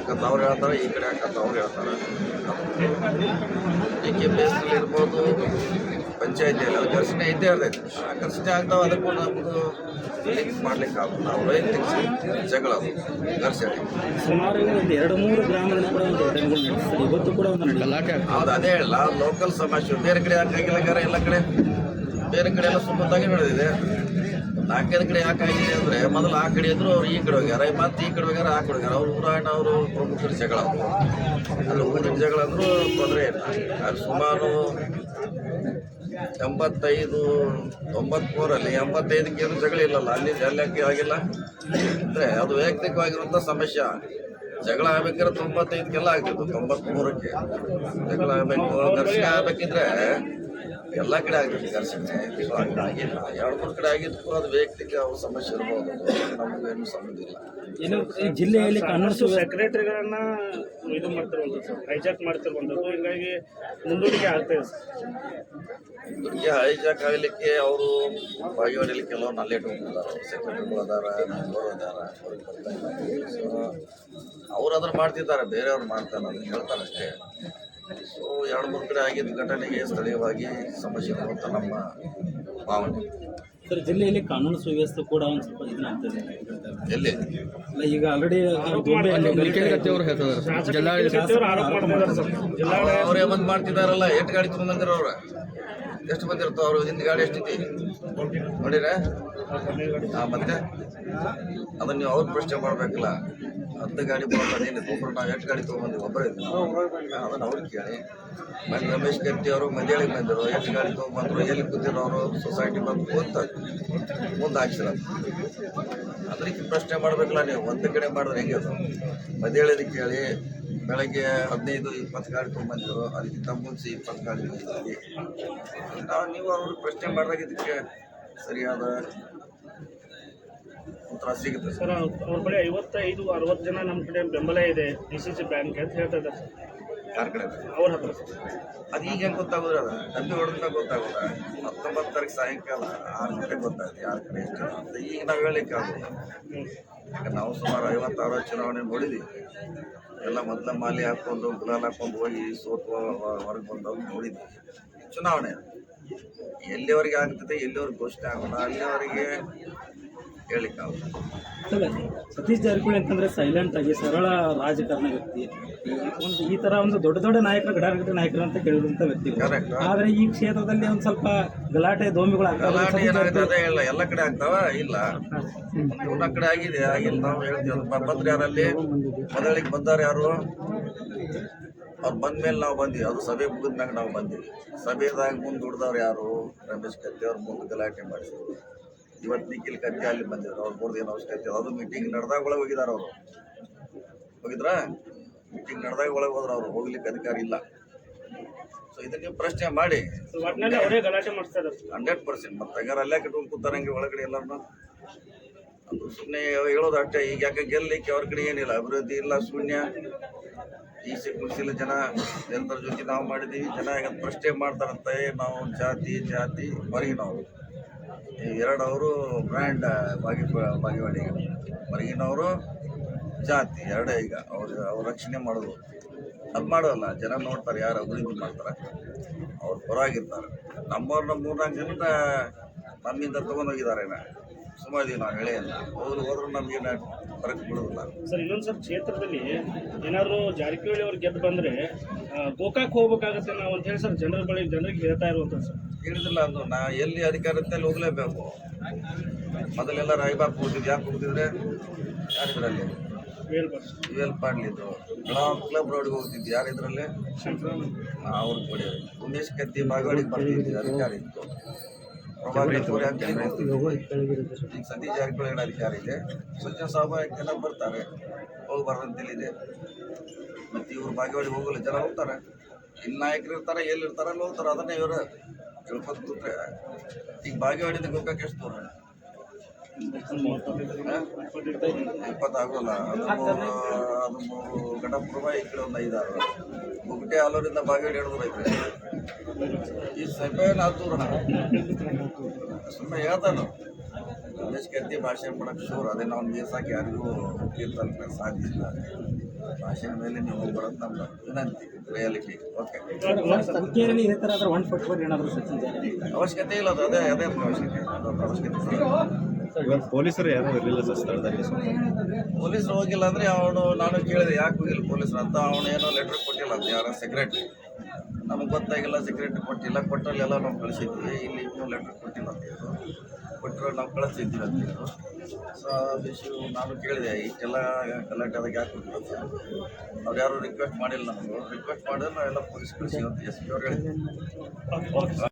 ಹಾಕಂತ ಅವ್ರು ಹೇಳ್ತಾರೆ ಈ ಕಡೆ ಹಾಕಂತ ಅವ್ರು ಹೇಳ್ತಾರೆ. ಡಿ ಕೆ ಇರ್ಬೋದು ಪಂಚಾಯತಿಯಲ್ಲಿ ಅದು ಘರ್ಷಣೆ ಇದ್ದೇ ಇರ್ತೈತೆ. ಆ ಘರ್ಷಣೆ ಆಗ್ತಾವೆ ಅದಕ್ಕೂ ನಮ್ಮದು ಲಿಂಕ್ ಮಾಡ್ಲಿಕ್ಕೆ ಆಗುತ್ತೆ. ನಾವು ವೈಯಕ್ತಿಕ ಜಗಳ ಅದು ಘರ್ಷಣೆ. ಸುಮಾರು ಒಂದು ಎರಡು ಮೂರು ಗ್ರಾಮದಲ್ಲಿ ಕೂಡ ಒಂದು ಘಟನೆಗಳು ನಡೆಸ್ತಾರೆ. ಇವತ್ತು ಕೂಡ ಒಂದು ಗಲಾಟೆ ಹೌದು ಅದೇ ಹೇಳಲ್ಲ. ಲೋಕಲ್ ಸಮಾಜ ಬೇರೆ ಕಡೆ ಹಾಕಿಲ್ಲ ಎಲ್ಲ ಕಡೆ ಬೇರೆ ಕಡೆ ಎಲ್ಲ ಸುಮ್ಮತ್ತಾಗಿ ನಡೆದಿದೆ. ನಾಲ್ಕೈದು ಕಡೆ ಯಾಕಾಗಿದೆ ಅಂದರೆ ಮೊದಲು ಆ ಕಡೆ ಇದ್ರು ಅವ್ರು ಈ ಕಡೆ ಹೋಗ್ಯಾರ, ಮತ್ತೆ ಈ ಕಡೆ ಹೋಗ್ಯಾರ, ಆ ಕಡೆ ಹೋಗ್ಯಾರ. ಅವ್ರು ಊರಾಣ ಅವರು ಪ್ರಮುಖರ ಜಗಳ ಅಲ್ಲಿ ಊರಿನ ಜಗಳ ಅಂದರೂ ತೊಂದರೆ ಇಲ್ಲ. ಸುಮಾರು ಎಂಬತ್ತೈದು, ತೊಂಬತ್ಮೂರಲ್ಲಿ ಎಂಬತ್ತೈದಕ್ಕೆ ಏನು ಜಗಳ ಇಲ್ಲಲ್ಲ, ಅಲ್ಲಿ ಅಲ್ಲಿ ಆಗಿಲ್ಲ? ಅಂದರೆ ಅದು ವೈಯಕ್ತಿಕವಾಗಿರುವಂಥ ಸಮಸ್ಯೆ. ಜಗಳ ಆಗ್ಬೇಕಾದ್ರೆ ತೊಂಬತ್ತೈದಕ್ಕೆಲ್ಲ ಆಗ್ತಿತ್ತು, ತೊಂಬತ್ಮೂರಕ್ಕೆ. ಜಗಳ ಆಗಬೇಕು ಘರ್ಷಣೆ ಆಗಬೇಕಿದ್ರೆ ಎಲ್ಲ ಕಡೆ ಆಗ್ತೈತಿ ಘರ್ಷಣೆ ಆಗಿಲ್ಲ. ಎರಡು ಮೂರು ಕಡೆ ಆಗಿದ್ದಕ್ಕೂ ಅದು ವೈಯಕ್ತಿಕ ಅವ್ರ ಸಮಸ್ಯೆ ಇರ್ಬೋದು. ನಮಗೇನು ಸಂಬಂಧ ಇಲ್ಲ. ಏನು ಈ ಜಿಲ್ಲೆಯಲ್ಲಿ ಕಾನೂನು ಸುವ್ಯವಸ್ಥೆ ಸೆಕ್ರೆಟರಿಗಳನ್ನ ಇದು ಮಾಡ್ತಿರುವಂಥದ್ದು ಸರ್ ಹೈಜಾಕ್ ಮಾಡ್ತಿರುವಂಥದ್ದು. ಹಿಂಗಾಗಿ ಮುಂದೂಡಿಕೆ ಆಗ್ತದೆ ದುರ್ಗೆ ಹೈಜಾಕ್ ಆಗಲಿಕ್ಕೆ ಅವರು ಬಾಗಿವಾಡಲಿ ಕೆಲವು ನಲ್ಲೆ ಇಟ್ಕೊಂಡಿದ್ದಾರೆ ಸೆಕ್ರೆಟರಿಗಳು ಅದಾರ ಮೆಂಬರ್ ಅದಾರ ಅವ್ರಿಗೆ ಬರ್ತಾ ಇಲ್ಲ. ಸೊ ಅವ್ರು ಅದನ್ನು ಮಾಡ್ತಿದ್ದಾರೆ ಬೇರೆಯವ್ರು ಮಾಡ್ತಾರೆ ಅದನ್ನು ಹೇಳ್ತಾರೆ ಅಷ್ಟೇ. ಸೊ ಎರಡು ಮೂರು ಕಡೆ ಆಗಿದ್ದ ಘಟನೆಗೆ ಸ್ಥಳೀಯವಾಗಿ ಸಮಸ್ಯೆ ಅಂತ ನಮ್ಮ ಭಾವನೆ. ಸರ್ ಜಿಲ್ಲೆಯಲ್ಲಿ ಕಾನೂನು ಸುವ್ಯವಸ್ಥೆ ಕೂಡ ಒಂದು ಸ್ವಲ್ಪ ಇದನ್ನ ಆಗ್ತದೆ ಎಲ್ಲಿ? ಅಲ್ಲ ಈಗ ಆಲ್ರೆಡಿ ಅವ್ರು ಆರೋಪ ಮಾಡ್ತಿದ್ದಾರೆ ಸರ್. ಜಿಲ್ಲಾಡಳಿತ ಅವರೇ ಬಂದು ಮಾಡ್ತಿದಾರಲ್ಲ ಎಷ್ಟು ಗಾಡಿ ತೊಗೊಂಬಂದಿರ ಅವ್ರು? ಎಷ್ಟು ಬಂದಿರ್ತಾವ ಅವ್ರು ಹಿಂದೆ ಗಾಡಿ ಎಷ್ಟೈತಿ ನೋಡಿರ ಮತ್ತೆ? ಅದನ್ನ ನೀವು ಅವ್ರು ಪ್ರಶ್ನೆ ಮಾಡ್ಬೇಕಲ್ಲ. ಹತ್ತು ಗಾಡಿ ಬರೋದೇನು ಒಬ್ಬರು ನಾವು ಎಷ್ಟು ಗಾಡಿ ತೊಗೊಂಡು ಒಬ್ಬರೇ ಇದ್ವಿ ಅದನ್ನು ಅವ್ರಿಗೆ ಕೇಳಿ. ಮನೆ ರಮೇಶ್ ಕಟ್ಟಿ ಅವರು ಮಂಡ್ಯಾಳಿಗೆ ಬಂದರು ಎಷ್ಟು ಗಾಡಿ ತೊಗೊಂಬಂದ್ರು ಎಲ್ಲಿ ಕೂತಿರೋರು ಸೊಸೈಟಿ ಬಂದು ಕೂತ ಮುಂದೆ ಹಾಕ್ಸಿರ ಅದಕ್ಕೆ ಪ್ರಶ್ನೆ ಮಾಡಬೇಕಲ್ಲ ನೀವು, ಒಂದು ಕಡೆ ಮಾಡಿದ್ರೆ ಹೆಂಗೆ ಅದು? ಮದೇಳಿದಕ್ಕೆ ಕೇಳಿ, ಬೆಳಗ್ಗೆ ಹದಿನೈದು ಇಪ್ಪತ್ತು ಗಾಡಿ ತೊಗೊಂಡ್ಬಂದಿದ್ರು ಅದಕ್ಕೆ ಮುಂಚೆ ಇಪ್ಪತ್ತು ಗಾಡಿ ಬಂದಿದ್ವಿ ನಾವು, ನೀವು ಅವ್ರಿಗೆ ಪ್ರಶ್ನೆ ಮಾಡಿದಾಗ ಇದಕ್ಕೆ ಸರಿಯಾದ ಉತ್ತರ ಸಿಗುತ್ತೆ ಸರ್. ಅವ್ರ ಬಳಿ ಐವತ್ತೈದು ಅರವತ್ತು ಜನ ನಮ್ಮ ಕಡೆ ಬೆಂಬಲ ಇದೆ ಡಿ ಸಿ ಸಿ ಬ್ಯಾಂಕ್ ಅಂತ ಹೇಳ್ತಾ ಇದ್ದಾರೆ ಸರ್. ಯಾರ ಕಡೆ ಅವ್ರ ಹತ್ರ ಸರ್. ಅದು ಈಗ ಹೆಂಗೆ ಗೊತ್ತಾಗೋದ್ರ ಅದು ಡಬ್ಬಿ ಹೊಡೆದ ಗೊತ್ತಾಗೋದ. ಹತ್ತೊಂಬತ್ತು ತಾರೀಕು ಸಾಯಂಕಾಲ ಆರು ಗಂಟೆಗೆ ಗೊತ್ತಾಗುತ್ತೆ ಯಾರ ಕಡೆ ಎಷ್ಟು ಜನ ಅಂತ. ಈಗ ನಾವು ಹೇಳಲಿಕ್ಕೆ ಆಗೋಲ್ಲ. ಯಾಕಂದ್ರೆ ನಾವು ಸುಮಾರು ಐವತ್ತಾರು ಚುನಾವಣೆ ನೋಡಿದ್ವಿ. ಎಲ್ಲ ಮೊದಲ ಮಾಲೆ ಹಾಕ್ಕೊಂಡು ಗುಲಾಲ್ ಹಾಕ್ಕೊಂಡು ಹೋಗಿ ಸೋತು ಹೊರಗೆ ಬಂದವ್ರು ನೋಡಿದ್ವಿ. ಚುನಾವಣೆ. ಎಲ್ಲಿವರೆಗೆ ಆಗ್ತದೆ ಎಲ್ಲಿವರೆಗೆ ಘೋಷಣೆ ಆಗೋಣ ಅಲ್ಲಿವರೆಗೆ ಹೇಳಲಿಕ್ಕೆ ಆಗೋಲ್ಲ ಸರ್ ಸತೀಶ್ ಜಾರಕಿಹೊಳಿ ಅಂತಂದ್ರೆ ಸೈಲೆಂಟ್ ಆಗಿ ಸರಳ ರಾಜಕಾರಣ ವ್ಯಕ್ತಿ. ಒಂದು ಈ ತರ ಒಂದು ದೊಡ್ಡ ದೊಡ್ಡ ನಾಯಕರು ಗಡಾಗಡ ನಾಯಕರು ಅಂತ ಕೇಳಿದಂತ ವ್ಯಕ್ತಿ. ಆದ್ರೆ ಈ ಕ್ಷೇತ್ರದಲ್ಲಿ ಒಂದು ಸ್ವಲ್ಪ ಗಲಾಟೆ ದೋಮಿಗಳು ಗಲಾಟೆ ಏನಾಗ್ತದೆ ಇಲ್ಲ ಎಲ್ಲ ಕಡೆ ಆಗ್ತಾವ? ಇಲ್ಲ. ಎಲ್ಲ ಕಡೆ ಆಗಿದೆ ಆಗಿಲ್ಲ. ನಾವು ಹೇಳ್ತೀವಿ ಬಂದ್ರೆ ಯಾರಲ್ಲಿ? ಮೊದಲಿಗೆ ಬಂದವ್ರು ಯಾರು? ಅವ್ರು ಬಂದ್ಮೇಲೆ ನಾವು ಬಂದ್ವಿ. ಅದು ಸಭೆ ಮುಗಿದ್ಮ್ಯಾಗ ನಾವು ಬಂದಿವಿ. ಸಭೆದಾಗ ಮುಂದೆ ದುಡ್ದವ್ರು ಯಾರು? ರಮೇಶ್ ಕತ್ತಿ ಅವ್ರು ಮುಂದೆ ಗಲಾಟೆ ಮಾಡಿದ್ರು. ಇವತ್ತು ನಿಖಿಲ್ ಕತ್ತಿ ಅಲ್ಲಿ ಬಂದಿದ್ರು. ಅವ್ರು ಮೂರು ದಿನ ಅವಶ್ಯಕತೆ ಅದು ಮೀಟಿಂಗ್ ನಡೆದಾಗ ಒಳಗೆ ಹೋಗಿದಾರ ಅವರು. ಹೋಗಿದ್ರಾ? ಮೀಟಿಂಗ್ ನಡೆದಾಗ ಒಳಗೆ ಹೋದ್ರೆ ಅವ್ರು. ಹೋಗ್ಲಿಕ್ಕೆ ಅಧಿಕಾರ ಇಲ್ಲ. ಸೊ ಇದಕ್ಕೆ ನೀವು ಪ್ರಶ್ನೆ ಮಾಡಿ. Hundred percent. ಮತ್ತೆ ತಗಾರ ಅಲ್ಲೇ ಕಟ್ಕೊಂಡು ಕೂತಾರಂಗೆ ಒಳಗಡೆ ಎಲ್ಲರನ್ನ. ಅದು ಸುಮ್ಮನೆ ಹೇಳೋದು ಅಷ್ಟೇ. ಈಗ ಯಾಕೆ ಗೆಲ್ಲಲಿಕ್ಕೆ ಅವ್ರ ಕಡೆ ಏನಿಲ್ಲ. ಅಭಿವೃದ್ಧಿ ಇಲ್ಲ ಶೂನ್ಯ. ಈ ಕುಡಿಸಿಲ್ಲ ಜನ ಜನರ ಜೊತೆ ನಾವು ಮಾಡಿದ್ದೀವಿ ಜನ ಯಾಕಂದ್ರೆ ಪ್ರಶ್ನೆ ಮಾಡ್ತಾರಂತೆ. ನಾವು ಜಾತಿ ಜಾತಿ ಬರೀ ಈ ಎರಡು ಅವರು ಬ್ರ್ಯಾಂಡ್ ಬಾಗಿ ಬಾಗಿವಾಡಿ ಹೊರಗಿನವರು ಜಾತಿ, ಎರಡೇ ಈಗ. ಅವ್ರು, ಅವ್ರ ರಕ್ಷಣೆ ಮಾಡೋದು. ಅದು ಮಾಡೋಲ್ಲ, ಜನ ನೋಡ್ತಾರೆ ಯಾರು ಅಭಿವೃದ್ಧಿ ಮಾಡ್ತಾರೆ. ಅವ್ರು ಪರವಾಗಿರ್ತಾರೆ ನಮ್ಮವ್ರನ್ನ ಮೂರ್ನಾಲ್ಕು ಜನರ ನಮ್ಮಿಂದ ತೊಗೊಂಡೋಗಿದ್ದಾರೆ ಸುಮಾರು ಇದೀವಿ ನಾವು ಹೇಳೇ ಹೋದ್ರು ನಮಗೇನು ಫರಕ್ ಬೀಳೋದಿಲ್ಲ ಸರ್ ಇನ್ನೊಂದು ಸರ್ ಕ್ಷೇತ್ರದಲ್ಲಿ ಏನಾದರೂ ಜಾರಕಿಹೊಳಿ ಅವ್ರು ಗೆದ್ದು ಬಂದರೆ ಗೋಕಾಕ್ ಹೋಗ್ಬೇಕಾಗತ್ತೆ ನಾವು ಅಂತ ಹೇಳಿ ಸರ್, ಜನರ ಬಳಿ ಜನರಿಗೆ ಹೇಳ್ತಾ ಇರುವಂಥದ್ದು ಸರ್. ಹೇಳಿದಿಲ್ಲ ಅದು, ನಾ ಎಲ್ಲಿ ಅಧಿಕಾರ ಅಲ್ಲಿ ಹೋಗಲೇಬೇಕು. ಮೊದಲೆಲ್ಲ ರಾಯಬಾಗ್ ಹೋಗ್ತಿದ್ವಿ ಯಾಕೆ ಹೋಗ್ತಿದ್ರೆ? ಯಾರಿದ್ರಲ್ಲಿ? ಎಲ್ ಪಾಡ್ಲಿದ್ದು ಕ್ಲಬ್ ರೋಡ್ಗೆ ಹೋಗ್ತಿದ್ವಿ, ಯಾರಿದ್ರಲ್ಲಿ? ಅವ್ರ ಕೊಡಿ. ಉಮೇಶ್ ಕತ್ತಿ ಬಾಗವಾಡಿಗೆ ಬರ್ತಿದ್ವಿ, ಅಧಿಕಾರಿ. ಇತ್ತು. ಈಗ ಸತೀಶ್ ಜಾರಕಿಹೊಳಿ ಅಧಿಕಾರಿ ಇದೆ. ಸ್ವಾಭಾವಿಕ ಜನ ಬರ್ತಾರೆ? ಹೋಗ್ಬಾರ್ದು ಅಂತ ಹೇಳಿದೆ. ಮತ್ತೆ ಇವ್ರು ಬಾಗೇವಾಡಿ ಹೋಗಲ್ಲ, ಜನ ಹೋಗ್ತಾರೆ. ಇಲ್ಲಿ ನಾಯಕರು ಇರ್ತಾರೆ ಎಲ್ಲಿರ್ತಾರೆ, ಅಲ್ಲಿ ಹೋಗ್ತಾರೆ. ಅದನ್ನೇ ಇವರು ತಿಳ್ಕೊತ ಕೂತ್ರೆ ಈಗ ಬಾಗೇವಾಡಿಯಿಂದ ಗೋಕಾಕ್ ಎಷ್ಟು ದೂರ? ಇಪ್ಪತ್ತಾಗೋಲ್ಲ. ಹದಿಮೂರು ಹದಿಮೂರು ಗಣಪುರ ಈ ಕಡೆ ಒಂದು ಐದಾರು. ಮುಗುಟೆ ಆಲೂರಿಂದ ಬಾಗೇವಾಡಿ ಹಿಡಿದ್ರು ಐತೆ. ಈ ಸಭೆ ಅದು ದೂರ? ಸುಮ್ಮನೆ ಹೇಳ್ತಾನು. ರಮೇಶ್ ಕತ್ತಿ ಭಾಷೆ ಮಾಡಕ್ಕೆ ಶೂರ್. ಅದೇ ನಾವು ಮೀರ್ಸಾಕಿ ಯಾರಿಗೂ ಕೀರ್ತಲ್ಕ ಸಾಧ್ಯ ಇಲ್ಲ ಮೇಲೆ ನೀವು ಬರೋದು ನಮ್ಮ ವಿನಂತಿ ರಿಯಾಲಿಟಿ ಓಕೆ ಅವಶ್ಯಕತೆ ಇಲ್ಲ ಅದು ಅದೇ ಅದೇ ಅವಶ್ಯಕತೆ. ಅದೊಂದು ಅವಶ್ಯಕತೆ ಇಲ್ಲ. ಇವತ್ತು ಪೊಲೀಸರು ಯಾರು ಇರಲಿಲ್ಲ ಸರ್ ಸ್ಥಳದಲ್ಲಿ? ಪೊಲೀಸರು ಹೋಗಿಲ್ಲ ಅಂದ್ರೆ ಅವನು ನಾನು ಕೇಳಿದೆ ಯಾಕೆ ಹೋಗಿಲ್ಲ ಪೊಲೀಸರು ಅಂತ ಅವನು ಏನೋ ಲೆಟರ್ ಕೊಟ್ಟಿಲ್ಲ ಅಂತ ಯಾರ ಸೆಕ್ರೆಟ್ರಿ ನಮಗೆ ಗೊತ್ತಾಗಿಲ್ಲ ಸೆಕ್ರೆಟ್ರಿ ಕೊಟ್ಟಿಲ್ಲ ಕೊಟ್ಟಲ್ಲಿ ಎಲ್ಲ ನಾವು ಕಳಿಸಿದ್ವಿ ಇಲ್ಲಿ ಇನ್ನೂ ಲೆಟರ್ ಕೊಟ್ಟಿಲ್ಲ ಅಂತ ಹೇಳಿದ್ರು ಕೊಟ್ಟರೆ ನಾವು ಕಳಿಸ್ತಿದ್ದೀವಿ ಅಂತ ಹೇಳಿದ್ರು ಸೊ ಇಶ್ಯೂ ನಾನು ಕೇಳಿದೆ ಇಷ್ಟೆಲ್ಲ ಕಲೆಕ್ಟ್ ಅದಕ್ಕೆ ಯಾಕೆ ಅಂತ ಅವ್ರು ಯಾರು ರಿಕ್ವೆಸ್ಟ್ ಮಾಡಿಲ್ಲ ನಾವು ರಿಕ್ವೆಸ್ಟ್ ಮಾಡಿದ್ರೆ ನಾವೆಲ್ಲ ಪೊಲೀಸ್ ಕಳಿಸಿ ಅಂತ ಎಸ್ ಪಿ ಅವ್ರು ಹೇಳಿದ್ರು.